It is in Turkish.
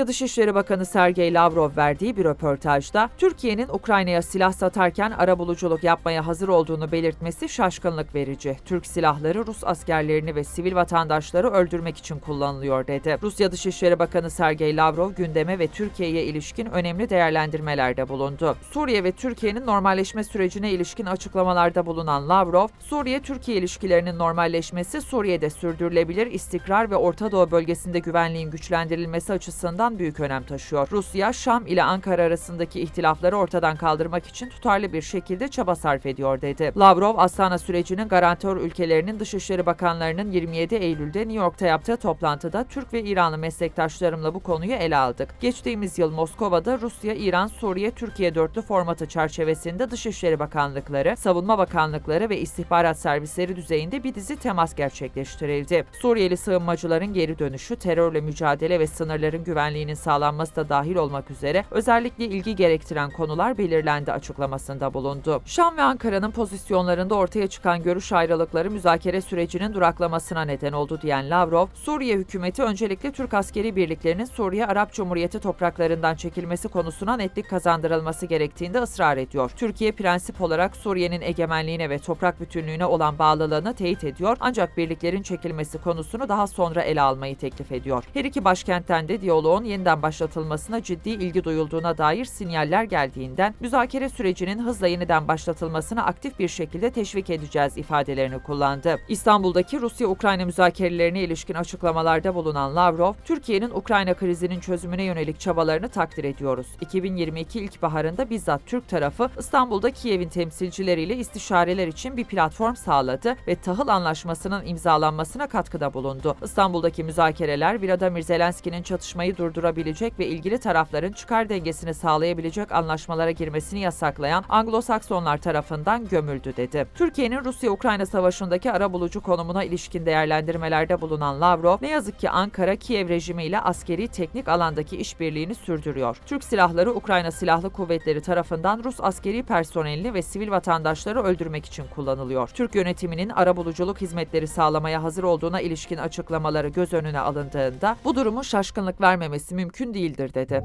Rusya Dışişleri Bakanı Sergey Lavrov verdiği bir röportajda Türkiye'nin Ukrayna'ya silah satarken arabuluculuk yapmaya hazır olduğunu belirtmesi şaşkınlık verici. Türk silahları Rus askerlerini ve sivil vatandaşları öldürmek için kullanılıyor dedi. Rusya Dışişleri Bakanı Sergey Lavrov gündeme ve Türkiye'ye ilişkin önemli değerlendirmelerde bulundu. Suriye ve Türkiye'nin normalleşme sürecine ilişkin açıklamalarda bulunan Lavrov, Suriye-Türkiye ilişkilerinin normalleşmesi Suriye'de sürdürülebilir istikrar ve Orta Doğu bölgesinde güvenliğin güçlendirilmesi açısından büyük önem taşıyor. Rusya, Şam ile Ankara arasındaki ihtilafları ortadan kaldırmak için tutarlı bir şekilde çaba sarf ediyor dedi. Lavrov, Astana sürecinin garantör ülkelerinin Dışişleri Bakanlarının 27 Eylül'de New York'ta yaptığı toplantıda Türk ve İranlı meslektaşlarımla bu konuyu ele aldık. Geçtiğimiz yıl Moskova'da Rusya, İran, Suriye, Türkiye dörtlü formatı çerçevesinde Dışişleri Bakanlıkları, Savunma Bakanlıkları ve istihbarat servisleri düzeyinde bir dizi temas gerçekleştirildi. Suriyeli sığınmacıların geri dönüşü, terörle mücadele ve sınırların güvenliğinin sağlanması da dahil olmak üzere özellikle ilgi gerektiren konular belirlendi açıklamasında bulundu. Şam ve Ankara'nın pozisyonlarında ortaya çıkan görüş ayrılıkları müzakere sürecinin duraklamasına neden oldu diyen Lavrov, Suriye hükümeti öncelikle Türk askeri birliklerinin Suriye Arap Cumhuriyeti topraklarından çekilmesi konusuna netlik kazandırılması gerektiğinde ısrar ediyor. Türkiye prensip olarak Suriye'nin egemenliğine ve toprak bütünlüğüne olan bağlılığını teyit ediyor ancak birliklerin çekilmesi konusunu daha sonra ele almayı teklif ediyor. Her iki başkentten de diyaloğun yeniden başlatılmasına ciddi ilgi duyulduğuna dair sinyaller geldiğinden müzakere sürecinin hızla yeniden başlatılmasına aktif bir şekilde teşvik edeceğiz ifadelerini kullandı. İstanbul'daki Rusya-Ukrayna müzakerelerine ilişkin açıklamalarda bulunan Lavrov, Türkiye'nin Ukrayna krizinin çözümüne yönelik çabalarını takdir ediyoruz. 2022 ilkbaharında bizzat Türk tarafı İstanbul'da Kiev'in temsilcileriyle istişareler için bir platform sağladı ve tahıl anlaşmasının imzalanmasına katkıda bulundu. İstanbul'daki müzakereler Vladimir Zelenski'nin çatışmayı durdurabilecek ve ilgili tarafların çıkar dengesini sağlayabilecek anlaşmalara girmesini yasaklayan Anglo-Saksonlar tarafından gömüldü dedi. Türkiye'nin Rusya-Ukrayna savaşındaki arabulucu konumuna ilişkin değerlendirmelerde bulunan Lavrov, ne yazık ki Ankara, Kiev rejimiyle askeri teknik alandaki işbirliğini sürdürüyor. Türk silahları Ukrayna Silahlı Kuvvetleri tarafından Rus askeri personelini ve sivil vatandaşları öldürmek için kullanılıyor. Türk yönetiminin arabuluculuk hizmetleri sağlamaya hazır olduğuna ilişkin açıklamaları göz önüne alındığında bu durumun şaşkınlık vermemesi mümkün değildir dedi.